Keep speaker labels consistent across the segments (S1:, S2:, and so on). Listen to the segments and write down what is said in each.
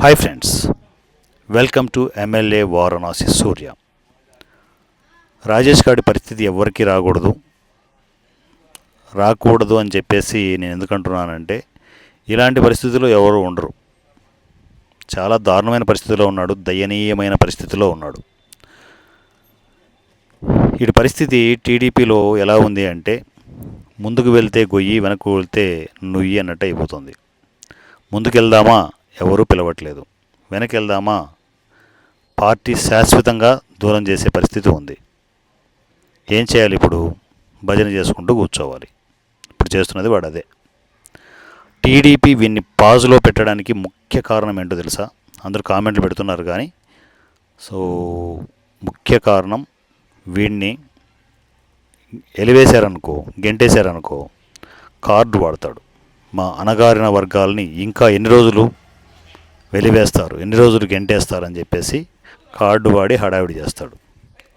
S1: Hi friends welcome to MLA Varanasi Surya Rajesh గారి పరిస్థితి ఎవరికి రాకూడదు. రాకూడదు అని చెప్పేసి నేను ఎందుకంటున్నానంటే ఇలాంటి పరిస్థితుల్లో ఎవరు ఉండరు. చాలా దారుణమైన పరిస్థితిలో ఉన్నాడు దయనీయమైన పరిస్థితిలో ఉన్నాడు. ఇటు పరిస్థితి టీడీపీలో ఎలా ఉంది అంటే ముందుకు వెళ్తే గొయ్యి వెనక్కు వెళ్తే నుయ్యి అన్నట్టు అయిపోతుంది. ముందుకెళ్దామా? ఎవరూ పిలవట్లేదు. వెనక్కి వెళ్దామా పార్టీ శాశ్వతంగా దూరం చేసే పరిస్థితి ఉంది. ఏం చేయాలి ఇప్పుడు? భజన చేసుకుంటూ కూర్చోవాలి. ఇప్పుడు చేస్తున్నది వాడు అదే. టీడీపీ వీన్ని పాజులో పెట్టడానికి ముఖ్య కారణం ఏంటో తెలుసా? అందరూ కామెంట్లు పెడుతున్నారు కానీ. సో ముఖ్య కారణం వీడిని ఎలివేశారనుకో గెంటేశారనుకో కార్డు వాడతాడు. మా అణగారిన వర్గాల్ని ఇంకా ఎన్ని రోజులు వెలివేస్తారు. ఎన్ని రోజులు గెంటేస్తారని చెప్పేసి కార్డు వాడి హడావిడి చేస్తాడు.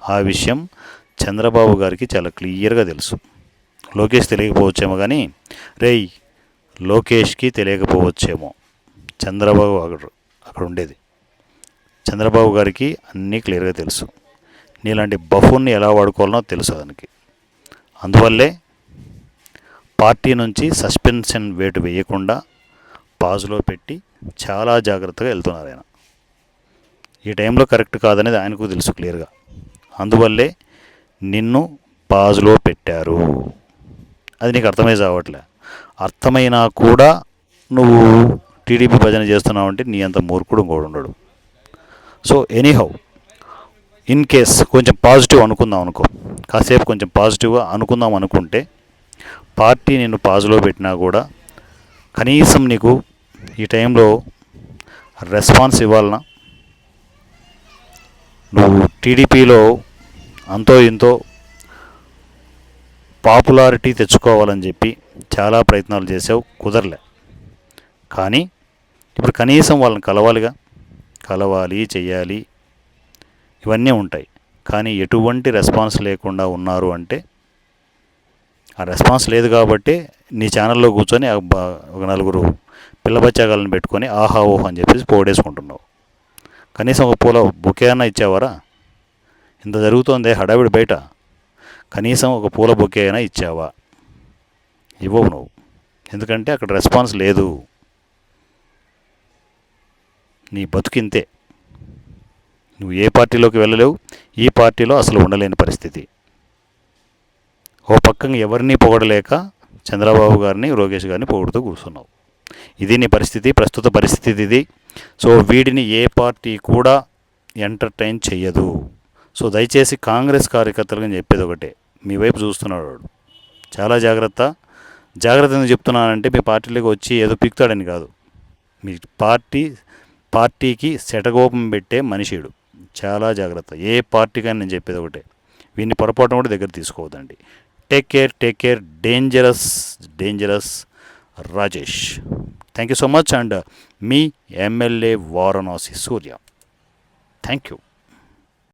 S1: ఆ విషయం చంద్రబాబు గారికి చాలా క్లియర్గా తెలుసు. లోకేష్ తెలియకపోవచ్చేమో కానీ రేయ్ లోకేష్కి తెలియకపోవచ్చేమో. చంద్రబాబు అక్కడ అక్కడ ఉండేది. చంద్రబాబు గారికి అన్నీ క్లియర్గా తెలుసు. నీలాంటి బఫున్ని ఎలా వాడుకోవాలనో తెలుసు అతనికి. అందువల్లే పార్టీ నుంచి సస్పెన్షన్ వేటు వేయకుండా పాజులో పెట్టి చాలా జాగ్రత్తగా వెళ్తున్నారు ఆయన. ఈ టైంలో కరెక్ట్ కాదనేది ఆయనకు తెలుసు క్లియర్గా. అందువల్లే నిన్ను పాజులో పెట్టారు. అది నీకు అర్థమై చావట్లే. అర్థమైనా కూడా నువ్వు టీడీపీ భజన చేస్తున్నావు అంటే నీ అంత మూర్ఖుడు కూడా ఉండడు. సో ఎనీహౌ ఇన్ కేస్ కొంచెం పాజిటివ్ అనుకుందాం అనుకో. కాసేపు కొంచెం పాజిటివ్గా అనుకుందాం అనుకుంటే పార్టీ నిన్ను పాజులో పెట్టినా కూడా కనీసం నీకు ఈ టైంలో రెస్పాన్స్ ఇవ్వాలన్నా నువ్వు టీడీపీలో అంతో ఇంతో పాపులారిటీ తెచ్చుకోవాలని చెప్పి చాలా ప్రయత్నాలు చేసావు కుదరలే. కానీ ఇప్పుడు కనీసం వాళ్ళని కలవాలిగా? కలవాలి చేయాలి ఇవన్నీ ఉంటాయి. కానీ ఎటువంటి రెస్పాన్స్ లేకుండా ఉన్నారు అంటే ఆ రెస్పాన్స్ లేదు కాబట్టి నీ ఛానల్లో కూర్చొని ఒక నలుగురు పిల్లబచ్చాగాలను పెట్టుకొని ఆహా ఓహో అని చెప్పేసి పోడేసుకుంటున్నావు. కనీసం ఒక పూల బొకే అన్న ఇచ్చావారా? ఇంత జరుగుతోంది హడావిడి బయట. కనీసం ఒక పూల బొకే అయినా ఇచ్చావా? ఇవ్వవు నువ్వు. ఎందుకంటే అక్కడ రెస్పాన్స్ లేదు. నీ బతుకింతే. నువ్వు ఏ పార్టీలోకి వెళ్ళలేవు. ఈ పార్టీలో అసలు ఉండలేని పరిస్థితి. ఓ పక్కన ఎవరిని పొగడలేక చంద్రబాబు గారిని లోకేష్ గారిని పొగుడుతూ కూర్చున్నావు. ఇది నీ పరిస్థితి ప్రస్తుత పరిస్థితి ఇది. సో వీడిని ఏ పార్టీ కూడా ఎంటర్టైన్ చెయ్యదు. సో దయచేసి కాంగ్రెస్ కార్యకర్తలుగా చెప్పేది ఒకటే. మీ వైపు చూస్తున్నాడు వాడు. చాలా జాగ్రత్త. జాగ్రత్త ఎందుకు చెప్తున్నానంటే మీ పార్టీలోకి వచ్చి ఏదో పిక్తాడని కాదు. మీ పార్టీ పార్టీకి శటగోపం పెట్టే మనిషిడు. చాలా జాగ్రత్త. ఏ పార్టీకైనా నేను చెప్పేది ఒకటే. వీడిని పొరపాటు కూడా దగ్గర తీసుకోవద్దండి. Take care take care dangerous dangerous Rajesh. Thank you so much and me MLA Varanasi Surya thank you